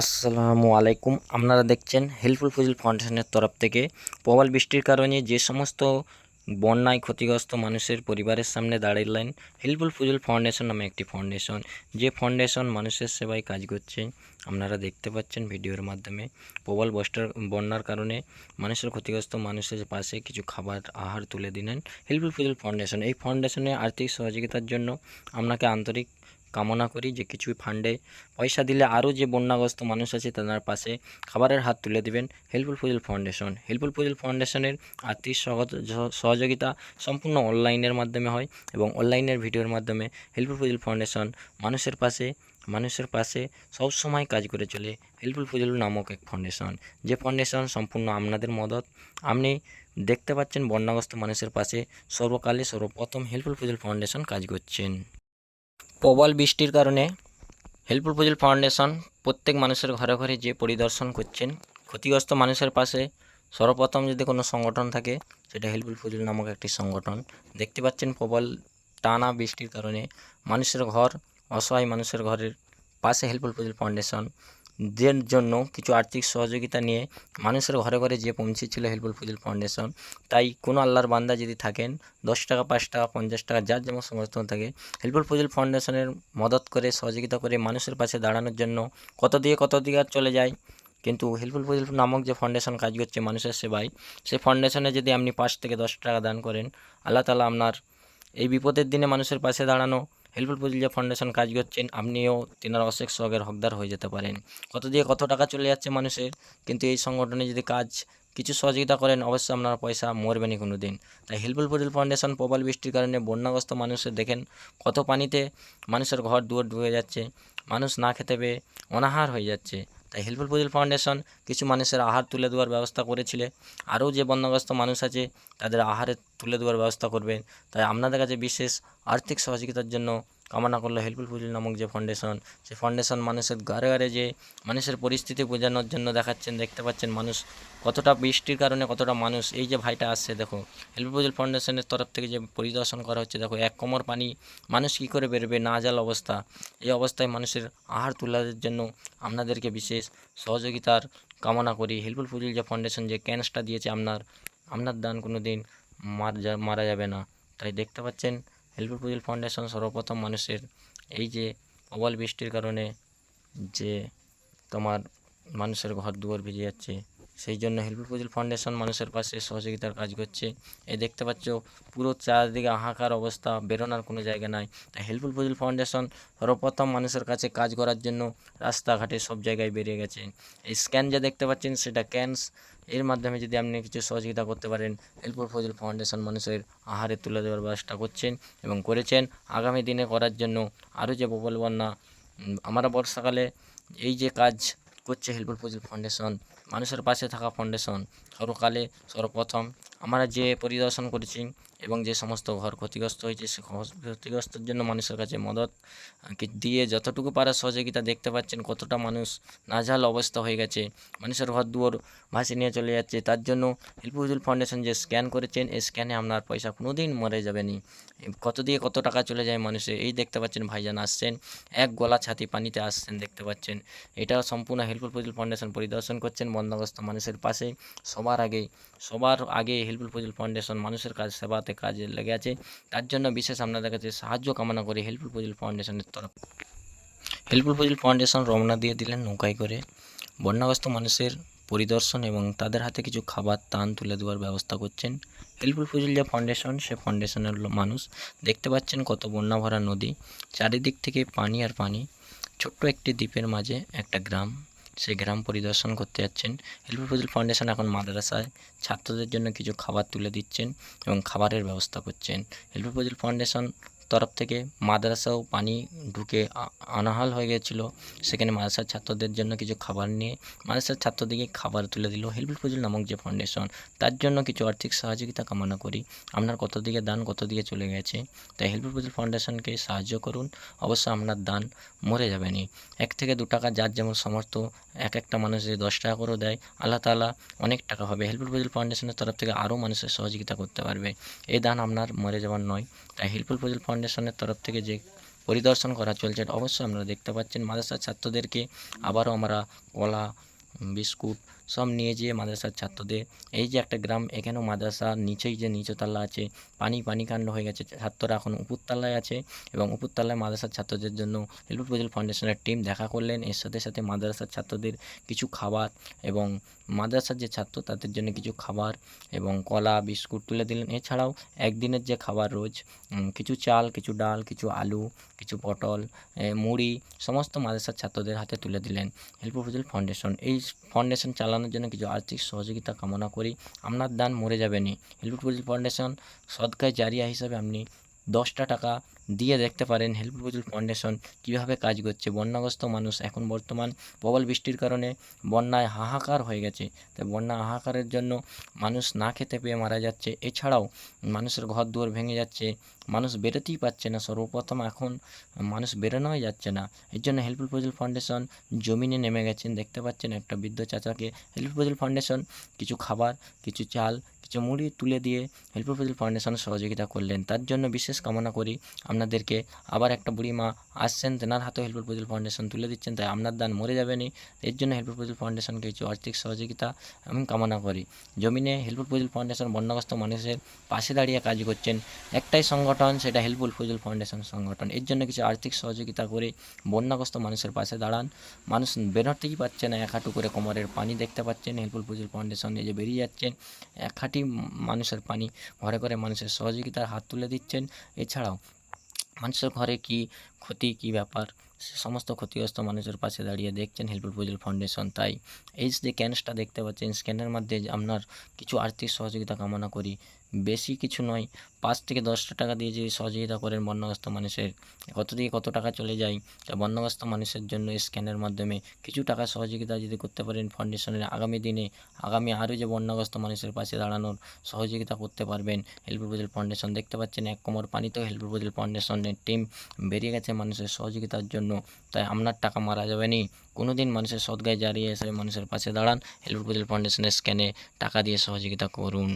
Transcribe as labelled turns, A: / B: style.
A: আসসালামু আলাইকুম। আপনারা দেখছেন হেল্পফুল ফজল ফাউন্ডেশনের তরফ থেকে প্রবল বৃষ্টির কারণে যে সমস্ত বন্যায় ক্ষতিগ্রস্ত মানুষের পরিবারের সামনে দাঁড়ালেন হেল্পফুল ফজল ফাউন্ডেশন নামে একটি ফাউন্ডেশন। যে ফাউন্ডেশন মানুষের সেবায় কাজ করছে, আপনারা দেখতে পাচ্ছেন ভিডিওর মাধ্যমে প্রবল বস্টার বন্যার কারণে মানুষের ক্ষতিগ্রস্ত মানুষের পাশে কিছু খাবার, আহার তুলে দিলেন হেল্পফুল ফজল ফাউন্ডেশন। এই ফাউন্ডেশনে আর্থিক সহযোগিতার জন্য আপনাকে আন্তরিক কামনা করি যে কিছু ফান্ডে পয়সা দিলে আরও যে বন্যাগ্রস্ত মানুষ আছে তাদের পাশে খাবারের হাত তুলে দিবেন। Helpful Fazal foundation. Helpful Fazal ফাউন্ডেশনের আর্থিক সহযোগিতা সম্পূর্ণ অনলাইনের মাধ্যমে হয় এবং অনলাইনের ভিডিওর মাধ্যমে হেল্পফুল ফজল ফাউন্ডেশন মানুষের পাশে মানুষের পাশে সব সময় কাজ করে চলে। হেল্পফুল ফজল নামক এক ফাউন্ডেশন। যে ফাউন্ডেশন সম্পূর্ণ আপনাদের মদত। আপনি দেখতে পাচ্ছেন বন্যাগ্রস্ত মানুষের পাশে সর্বকালে সর্বপ্রথম হেল্পফুল ফজল ফাউন্ডেশন কাজ করছেন। প্রবল বৃষ্টির কারণে হেল্পফুল ফজল ফাউন্ডেশন প্রত্যেক মানুষের ঘরে ঘরে যে পরিদর্শন করছেন, ক্ষতিগ্রস্ত মানুষের পাশে সর্বপ্রথম যদি কোনো সংগঠন থাকে, সেটা হেল্পফুল ফজল নামক একটি সংগঠন। দেখতে পাচ্ছেন প্রবল টানা বৃষ্টির কারণে মানুষের ঘর, অসহায় মানুষের ঘরের পাশে হেল্পফুল ফজল ফাউন্ডেশন দের জন্য কিছু আর্থিক সহযোগিতা নিয়ে মানুষের ঘরে ঘরে যে পৌঁছেছিল হেল্পফুল ফজল ফাউন্ডেশন, তাই কোনো আল্লাহর বান্দা যদি থাকেন, দশ টাকা, পাঁচ টাকা, পঞ্চাশ টাকা, যার যেমন সমর্থন থাকে, হেল্পফুল ফজল ফাউন্ডেশনের মদত করে, সহযোগিতা করে মানুষের পাশে দাঁড়ানোর জন্য কত দিয়ে কত দিকে চলে যায়। কিন্তু হেল্পফুল ফজল নামক যে ফাউন্ডেশন কাজ করছে মানুষের সেবায় সেই ফাউন্ডেশনে যদি আপনি পাঁচ থেকে দশ টাকা দান করেন, আল্লাহ তালা আপনার এই বিপদের দিনে মানুষের পাশে দাঁড়ানো হেল্পফুল পুজলিয়া ফাউন্ডেশন কাজ করছেন, আপনিও তেনার অশেষ সহগের হকদার হয়ে যেতে পারেন। কত দিয়ে কত টাকা চলে যাচ্ছে মানুষের, কিন্তু এই সংগঠনে যদি কাজ কিছু সহযোগিতা করেন, অবশ্যই আপনার পয়সা মরবেনি কোনো দিন তাই হেল্পফুল পুজল ফাউন্ডেশন প্রবল বৃষ্টির কারণে বন্যাগ্রস্ত মানুষের দেখেন, কত পানিতে মানুষের ঘর দুয়ার ডুবে যাচ্ছে, মানুষ না খেতে পেয়ে অনাহার হয়ে যাচ্ছে। তাই হেল্পফুল পিপল ফাউন্ডেশন কিছু মানুষের আহার তুলে দেওয়ার ব্যবস্থা করেছিলে। আরও যে বন্যাগ্রস্ত মানুষ আছে, তাদের আহারে তুলে দেওয়ার ব্যবস্থা করবেন। তাই আপনাদের কাছে বিশেষ আর্থিক সহযোগিতার জন্য কামনা করল হেল্পফুল ফজল নামক যে ফাউন্ডেশন সেই ফাউন্ডেশন মানুষের ঘরে ঘরে যে মানুষের পরিস্থিতি বোঝানোর জন্য দেখাচ্ছেন, দেখতে পাচ্ছেন মানুষ কতটা বৃষ্টির কারণে কতটা মানুষ, এই যে ভাইটা আসছে, দেখো হেল্প ফজল ফাউন্ডেশনের তরফ থেকে যে পরিদর্শন করা হচ্ছে, দেখো, এক কোমর পানি, মানুষ কী করে বেরোবে, না জাল অবস্থা, এই অবস্থায় মানুষের আহার তোলার জন্য আপনাদেরকে বিশেষ সহযোগিতার কামনা করি। হেল্পফুল ফজল যে ফাউন্ডেশন যে ক্যান্সটা দিয়েছে আপনার আপনার দান কোনো দিন মারা যাবে না। তাই দেখতে পাচ্ছেন হেল্পফুল ফজল ফাউন্ডেশন সর্বপ্রথম মানুষের এই যে প্রবল বৃষ্টির কারণে যে তোমার মানুষের ঘর দুয়ার ভিজে যাচ্ছে সেই জন্য হেল্পফুল ফজল ফাউন্ডেশন মানুষের পাশে সহযোগিতার কাজ করছে। এই দেখতে পাচ্ছ, পুরো চারদিকে হাহাকার অবস্থা, বেরোনোর কোনো জায়গা নাই। তাই হেল্পফুল ফজল ফাউন্ডেশন সর্বপ্রথম মানুষের কাছে কাজ করার জন্য রাস্তাঘাটে সব জায়গায় বেরিয়ে গেছে। এই স্ক্যান যা দেখতে পাচ্ছেন, সেটা ক্যান্স। এর মাধ্যমে যদি আপনি কিছু সহযোগিতা করতে পারেন হেল্পফুল ফজল ফাউন্ডেশন মানুষের আহারে তুলে দেওয়ার ব্যবস্থা করছেন এবং করেছেন। আগামী দিনে করার জন্য আরও যে প্রবল বন্যা আমরা বর্ষাকালে এই যে কাজ করছে হেল্পফুল ফজল ফাউন্ডেশন মানুষের পাশে থাকা ফাউন্ডেশন সর্বকালে সর্বপ্রথম আমরা যে পরিদর্শন করেছি এবং যে সমস্ত ঘর ক্ষতিগ্রস্ত হয়েছে, সে ক্ষতিগ্রস্তের জন্য মানুষের কাছে মদত দিয়ে যতটুকু পারা সহযোগিতা দেখতে পাচ্ছেন, কতটা মানুষ নাজাল অবস্থা হয়ে গেছে, মানুষের ঘর দুয়ার ভাসে নিয়ে চলে যাচ্ছে, তার জন্য হেল্পফুল ফাউন্ডেশন যে স্ক্যান করেছেন, এই স্ক্যানে আপনার পয়সা কোনো দিন মরে যাবে নি। কত দিয়ে কত টাকা চলে যায় মানুষের, এই দেখতে পাচ্ছেন ভাইজান আসছেন, এক গলা ছাতি পানিতে আসছেন দেখতে পাচ্ছেন। এটা সম্পূর্ণ হেল্পফুল ফজল ফাউন্ডেশন পরিদর্শন করছেন বন্যাগ্রস্ত মানুষের পাশে। সবার আগে সবার আগে হেল্পফুল ফজল ফাউন্ডেশন মানুষের কাজ, সেবাতে কাজে লেগে আছে। তার জন্য বিশেষ আপনাদের কাছে সাহায্য কামনা করি হেল্পফুল ফজল ফাউন্ডেশনের তরফ। হেল্পফুল ফজল ফাউন্ডেশন রওনা দিয়ে দিলেন নৌকায় করে। বন্যাগ্রস্ত মানুষের পরিদর্শন এবং তাদের হাতে কিছু খাবার তান তুলে দেওয়ার ব্যবস্থা করছেন। হেল্পফুল যে ফাউন্ডেশন সে ফাউন্ডেশনের মানুষ। দেখতে পাচ্ছেন কত বন্যা ভরা নদী। চারিদিক থেকে পানি আর পানি। ছোট্ট একটি দ্বীপের মাঝে একটা গ্রাম। সেই গ্রাম পরিদর্শন করতে যাচ্ছেন হেল্পফুল ফজল ফাউন্ডেশন এখন মাদ্রাসায় ছাত্রদের জন্য কিছু খাবার তুলে দিচ্ছেন এবং খাবারের ব্যবস্থা করছেন। হেল্পফুল ফজল ফাউন্ডেশন তরফ থেকে মাদ্রাসাও পানি ঢুকে আ- অনাহাল হয়ে গেছিল। সেখানে মাদ্রাসার ছাত্রদের জন্য কিছু খাবার নিয়ে মাদ্রাসার ছাত্রদেরকে খাবার তুলে দিল হেল্পফুল ফজল নামক যে ফাউন্ডেশন তার জন্য কিছু আর্থিক সহযোগিতা কামনা করি। আপনার কত দিকে দান, কত দিকে চলে গেছে? তাই হেল্পফুল ফজল ফাউন্ডেশনকে সাহায্য করুন। অবশ্য আপনার দান মরে যাবে নি। এক থেকে দু টাকা যার যেমন সমর্থ এক একটা মানুষ যদি দশ টাকা করেও দেয়, আল্লাহ তাআলা অনেক টাকা হবে। হেল্পফুল ফজল ফাউন্ডেশনের তরফ থেকে আরও মানুষের সহযোগিতা করতে পারবে। এই দান আপনার মরে যাওয়ার নয়। তাই হেল্পফুল ফজল ফাউন্ডেশনের তরফ থেকে যে পরিদর্শন করা চলছে অবশ্যই আপনারা দেখতে পাচ্ছেন। মাদ্রাসার ছাত্রদেরকে আবারও আমরা কলা বিস্কুট সব নিয়ে যেয়ে মাদ্রাসার ছাত্রদের, এই যে একটা গ্রাম, এখানেও মাদ্রাসা নিচেই যে নিচতলা আছে, পানি পানি কাণ্ড হয়ে গেছে, ছাত্ররা এখন উপরতলায় আছে এবং উপরতলায় মাদ্রাসার ছাত্রদের জন্য হেল্প ফজল ফাউন্ডেশনের টিম দেখা করলেন। এর সাথে সাথে মাদ্রাসার ছাত্রদের কিছু খাবার এবং মাদ্রাসার যে ছাত্র, তাদের জন্য কিছু খাবার এবং কলা, বিস্কুট তুলে দিলেন। এছাড়াও একদিনের যে খাবার রোজ কিছু চাল, কিছু ডাল, কিছু আলু, কিছু পটল মুড়ি, সমস্ত মাদ্রাসার ছাত্রদের হাতে তুলে দিলেন হেল্প ফজল ফাউন্ডেশন। এই ফাউন্ডেশন চালানোর জন্য কিছু আর্থিক সহযোগিতা কামনা করি। আপনার দান মরে যাবেনি হেল্প ফজল ফাউন্ডেশন সদকায় জারিয়া হিসাবে আপনি দশটা টাকা দিয়ে দেখতে পারেন হেল্প ফজল ফাউন্ডেশন কীভাবে কাজ করছে। বন্যাগ্রস্ত মানুষ এখন বর্তমান প্রবল বৃষ্টির কারণে বন্যায় হাহাকার হয়ে গেছে। তাই বন্যা হাহাকারের জন্য মানুষ না খেতে পেয়ে মারা যাচ্ছে। এছাড়াও মানুষের ঘর দুয়ার ভেঙে যাচ্ছে। মানুষ বেরোতেই পারছে না। সর্বপ্রথম এখন মানুষ বেরোনোই যাচ্ছে না। এর জন্য হেল্পফুল পজল ফাউন্ডেশন জমিনে নেমে গেছেন। দেখতে পাচ্ছেন একটা বৃদ্ধ চাচাকে হেল্পফুল পজল ফাউন্ডেশন কিছু খাবার, কিছু চাল, কিছু মুড়ি তুলে দিয়ে হেল্পফুল পজল ফাউন্ডেশন সহযোগিতা করলেন। তার জন্য বিশেষ কামনা করি আপনাদেরকে। আবার একটা বুড়ি মা আসছেন, তেনার হাতেও হেল্পফুল ফজল ফাউন্ডেশন তুলে দিচ্ছেন, তাই আপনার দান মরে যাবে যাবেনি এর জন্য হেল্পফুল ফজল ফাউন্ডেশনকে কিছু আর্থিক সহযোগিতা আমি কামনা করি। জমিনে হেল্পফুল ফজল ফাউন্ডেশন বন্যাগ্রস্ত মানুষের পাশে দাঁড়িয়ে কাজ করছেন, একটাই সংগঠন সেটা হেল্পফুল ফজল ফাউন্ডেশন সংগঠন। এর জন্য কিছু আর্থিক সহযোগিতা করে বন্যাগ্রস্ত মানুষের পাশে দাঁড়ান। মানুষ বেরোতেই পারছে না, এক হাঁটু করে কোমরের পানি দেখতে পাচ্ছেন হেল্পফুল ফজল ফাউন্ডেশন এই যে বেরিয়ে যাচ্ছেন, এক হাঁটি মানুষের পানি ঘরে ঘরে মানুষের সহযোগিতার হাত তুলে দিচ্ছেন। এছাড়াও মানুষের ঘরে কি ক্ষতি, কি ব্যাপার? সমস্ত ক্ষতিগ্রস্ত মানুষের পাশে দাঁড়িয়ে দেখছেন হেল্পফুল পুজোর ফাউন্ডেশন তাই এই যে ক্যানসটা দেখতে পাচ্ছেন স্ক্যানের মধ্যে আপনার কিছু আর্থিক সহযোগিতা কামনা করি। বেশি কিছু নয়। পাঁচ থেকে দশটা টাকা দিয়ে যদি সহযোগিতা করেন বন্যাগ্রস্ত মানুষের, কত দিয়ে কত টাকা চলে যায়, তা বন্যাগ্রস্ত মানুষের জন্য স্ক্যানের মাধ্যমে কিছু টাকা সহযোগিতা যদি করতে পারেন ফাউন্ডেশনের আগামী দিনে, আগামী আরও যে বন্যাগ্রস্ত মানুষের পাশে দাঁড়ানোর সহযোগিতা করতে পারবেন। হেল্পফুল ফজল ফাউন্ডেশন দেখতে পাচ্ছেন এক কোমর পানিতেও হেল্পফুল ফজল ফাউন্ডেশনের টিম বেরিয়ে গেছে মানুষের সহযোগিতার জন্য, তাই আপনার টাকা মারা যাবে নি। কোনো দিন মানুষের সদগায় জারিয়ে এসে মানুষের পাশে দাঁড়ান। হেল্পফুল ফজল ফাউন্ডেশনের স্ক্যানে টাকা দিয়ে সহযোগিতা করুন।